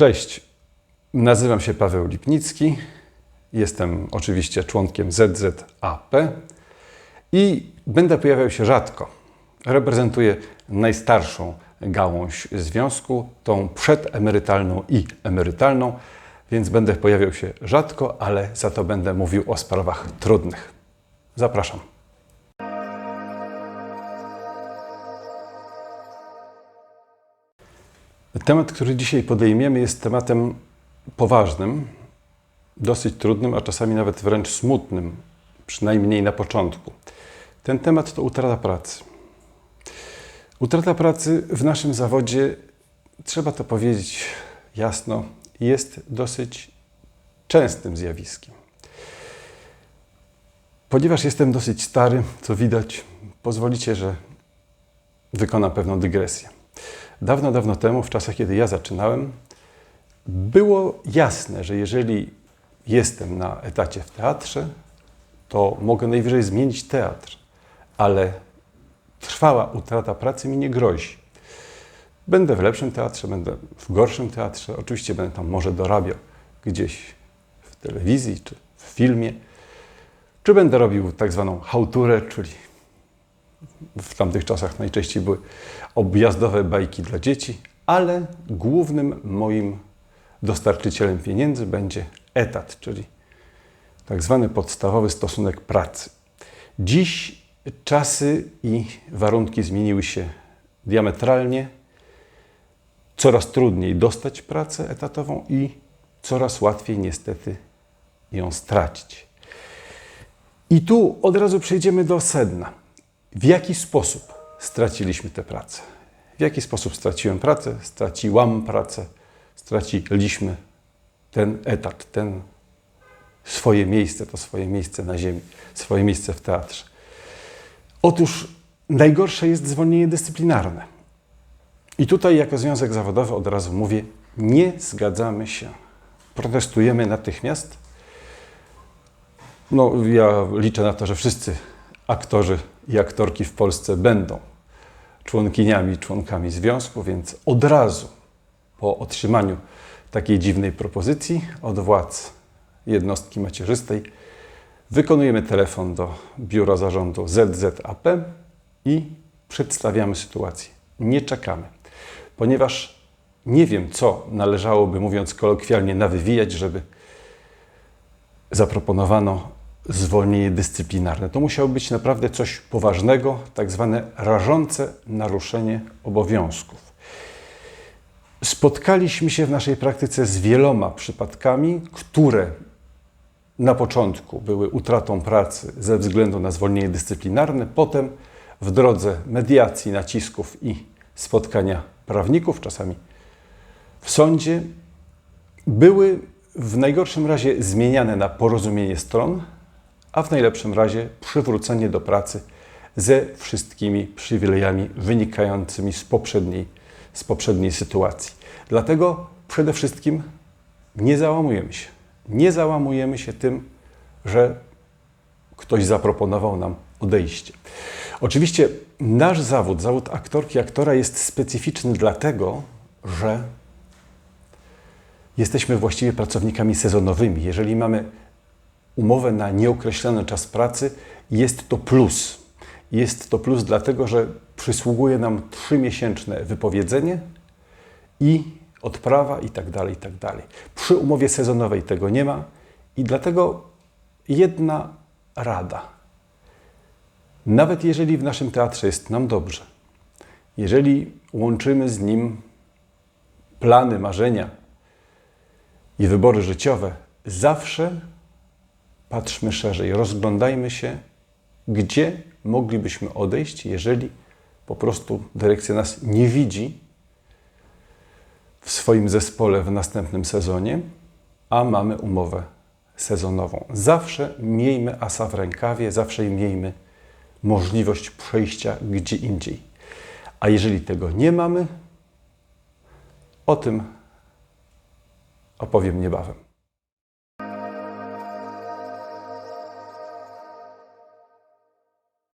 Cześć, nazywam się Paweł Lipnicki. Jestem oczywiście członkiem ZZAP i będę pojawiał się rzadko. Reprezentuję najstarszą gałąź związku, tą przedemerytalną i emerytalną, więc będę pojawiał się rzadko, ale za to będę mówił o sprawach trudnych. Zapraszam. Temat, który dzisiaj podejmiemy, jest tematem poważnym, dosyć trudnym, a czasami nawet wręcz smutnym, przynajmniej na początku. Ten temat to utrata pracy. Utrata pracy w naszym zawodzie, trzeba to powiedzieć jasno, jest dosyć częstym zjawiskiem. Ponieważ jestem dosyć stary, co widać, pozwolicie, że wykonam pewną dygresję. Dawno, dawno temu, w czasach, kiedy ja zaczynałem, było jasne, że jeżeli jestem na etacie w teatrze, to mogę najwyżej zmienić teatr, ale trwała utrata pracy mi nie grozi. Będę w lepszym teatrze, będę w gorszym teatrze, oczywiście będę tam może dorabiał gdzieś w telewizji czy w filmie, czy będę robił tak zwaną hałturę, czyli w tamtych czasach najczęściej były objazdowe bajki dla dzieci, ale głównym moim dostarczycielem pieniędzy będzie etat, czyli tak zwany podstawowy stosunek pracy. Dziś czasy i warunki zmieniły się diametralnie. Coraz trudniej dostać pracę etatową i coraz łatwiej niestety ją stracić. I tu od razu przejdziemy do sedna. W jaki sposób straciliśmy tę pracę? W jaki sposób straciłem pracę? Straciłam pracę, straciliśmy ten etat, ten swoje miejsce, to swoje miejsce na ziemi, swoje miejsce w teatrze. Otóż najgorsze jest zwolnienie dyscyplinarne. I tutaj, jako związek zawodowy, od razu mówię, nie zgadzamy się. Protestujemy natychmiast. No, ja liczę na to, że wszyscy aktorzy i aktorki w Polsce będą członkiniami, członkami związku, więc od razu po otrzymaniu takiej dziwnej propozycji od władz jednostki macierzystej wykonujemy telefon do biura zarządu ZZAP i przedstawiamy sytuację. Nie czekamy, ponieważ nie wiem, co należałoby, mówiąc kolokwialnie, nawywijać, żeby zaproponowano zwolnienie dyscyplinarne. To musiało być naprawdę coś poważnego, tak zwane rażące naruszenie obowiązków. Spotkaliśmy się w naszej praktyce z wieloma przypadkami, które na początku były utratą pracy ze względu na zwolnienie dyscyplinarne, potem w drodze mediacji, nacisków i spotkania prawników, czasami w sądzie, były w najgorszym razie zmieniane na porozumienie stron, a w najlepszym razie przywrócenie do pracy ze wszystkimi przywilejami wynikającymi z poprzedniej, z poprzedniej sytuacji. Dlatego przede wszystkim nie załamujemy się. Nie załamujemy się tym, że ktoś zaproponował nam odejście. Oczywiście nasz zawód, zawód aktorki, aktora jest specyficzny dlatego, że jesteśmy właściwie pracownikami sezonowymi. Jeżeli mamy umowę na nieokreślony czas pracy, jest to plus. Jest to plus dlatego, że przysługuje nam trzymiesięczne wypowiedzenie i odprawa i tak dalej, i tak dalej. Przy umowie sezonowej tego nie ma i dlatego jedna rada. Nawet jeżeli w naszym teatrze jest nam dobrze, jeżeli łączymy z nim plany, marzenia i wybory życiowe, zawsze patrzmy szerzej, rozglądajmy się, gdzie moglibyśmy odejść, jeżeli po prostu dyrekcja nas nie widzi w swoim zespole w następnym sezonie, a mamy umowę sezonową. Zawsze miejmy asa w rękawie, zawsze miejmy możliwość przejścia gdzie indziej. A jeżeli tego nie mamy, o tym opowiem niebawem.